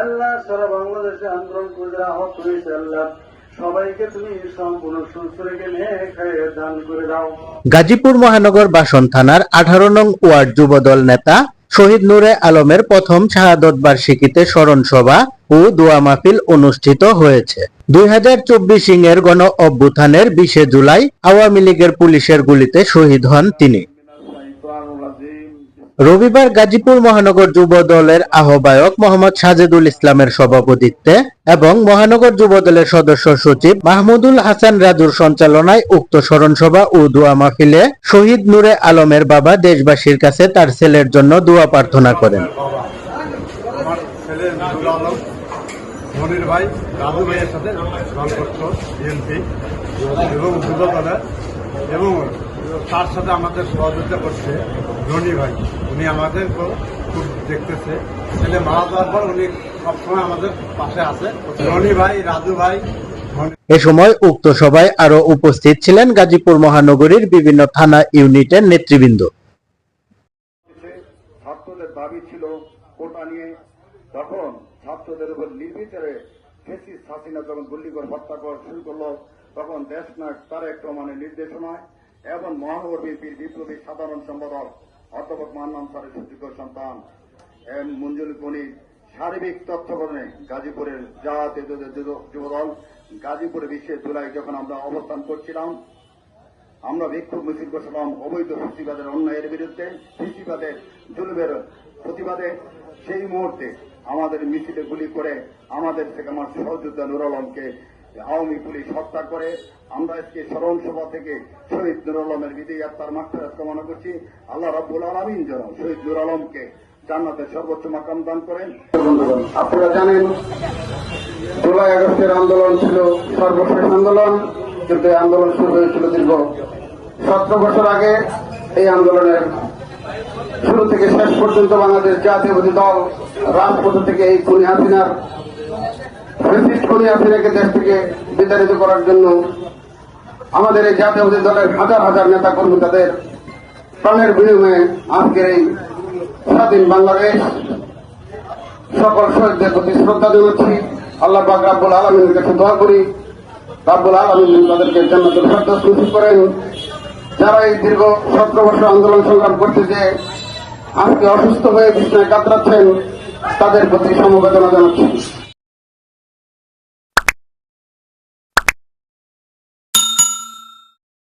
আল্লাহ সারা বাংলাদেশে আন্দোলন করে আহত হয়েছে আল্লাহ গাজীপুর মহানগর বাসন থানার আঠারো নং ওয়ার্ড যুবদল নেতা শহীদ নূরে আলমের প্রথম শাহাদত বার্ষিকীতে স্মরণ সভা ও দোয়া মাহফিল অনুষ্ঠিত হয়েছে। দুই হাজার চব্বিশ ইং এর গণ অভ্যুত্থানের বিশে জুলাই আওয়ামী লীগের পুলিশের গুলিতে শহীদ হন তিনি। রবিবার গাজীপুর মহানগর যুব দলের আহ্বায়ক মোহাম্মদ সাজেদুল ইসলামের সভাপতিত্বে এবং মহানগর যুব দলের সদস্য সচিব মাহমুদুল হাসান রাজুর সঞ্চালনায় উক্ত স্মরণ সভা ও দোয়া মাহফিলে শহীদ নূরে আলমের বাবা দেশবাসীর কাছে তার ছেলের জন্য দোয়া প্রার্থনা করেন। ভাই সাথে এবং তার সাথে আমাদের সহযোগিতা করছে রনি ভাই। উনি আমাদের খুব দেখতেছে। ছেলে মারা যাওয়ার পর উনি সবসময় আমাদের পাশে আছে। রনি ভাই রাজু ভাই এ সময় উক্ত সভায় আরও উপস্থিত ছিলেন গাজীপুর মহানগরীর বিভিন্ন থানা ইউনিটের নেতৃবৃন্দ। ছাত্রদের দাবি ছিল কোটা নিয়ে তখন ছাত্রদের উপর নির্বিচারে ফেসিস হাসিনা যখন গুল্লি করে হত্যা করা শুরু করল তখন দেশনায়ক তারেক রহমানের নির্দেশনায় এবং মহানগর বিএনপির বিপ্লবী সাধারণ সম্পাদক অধ্যাপক মান্নান স্যারের সুযোগ্য সন্তান এম মঞ্জুর গণিত সার্বিক তত্ত্বাবধানে গাজীপুরের জাতীয় যুবদল গাজীপুরে বিশ্বের জুলাই যখন আমরা অবস্থান করছিলাম, আমরা বিক্ষোভ মিছিল করছিলাম, অবৈধ ফিসিবাদের অন্যায়ের বিরুদ্ধে, ফিসিবাদের জুলুমের প্রতিবাদে। সেই মুহূর্তে আমাদের মিছিলে গুলি করে আমাদের থেকে আমার সহযোদ্ধা নুর আলমকে আওয়ামী পুলিশ হত্যা করে আমরা আজকে স্মরণ সভা থেকে শহীদ নুর আলমের বিজয়ী আত্মার মাঠফেরাত কামনা করছি। আল্লাহ রাব্বুল আলমিন যেন শহীদ নুর আলমকে জান্নাতের সর্বোচ্চ মাকাম দান করেন। আপনারা জানেন জুলাই আগস্টের আন্দোলন ছিল সর্বশেষ আন্দোলন, কিন্তু এই আন্দোলন শুরু হয়েছিল দীর্ঘ সতেরো বছর আগে। এই আন্দোলনের শুরু থেকে শেষ পর্যন্ত বাংলাদেশ জাতীয়বাদী দল রাজপথ থেকে এই খুনি হাসিনার খুনি হাসিনাকে দেশ থেকে বিতাড়িত করার জন্য আমাদের এই জাতীয়বাদী দলের হাজার হাজার নেতা কর্মী তাদের প্রাণের বিনিময়ে আজকের এই স্বাধীন বাংলাদেশ, সকল শহীদদের প্রতি শ্রদ্ধা জানাচ্ছি। আল্লাহ পাক রাব্বুল আলমীর কাছে দোয়া করি। রাব্বুল আলমিন তাদেরকে জান্নাতুল ফেরদৌস নসিব করেন। যারা এই দীর্ঘ সতেরো বছর আন্দোলন সংগ্রাম করছে যে আজকে অসুস্থ হয়ে বিছনায় কাতরাচ্ছেন, তাদের প্রতি সমবেদনা জানাচ্ছি।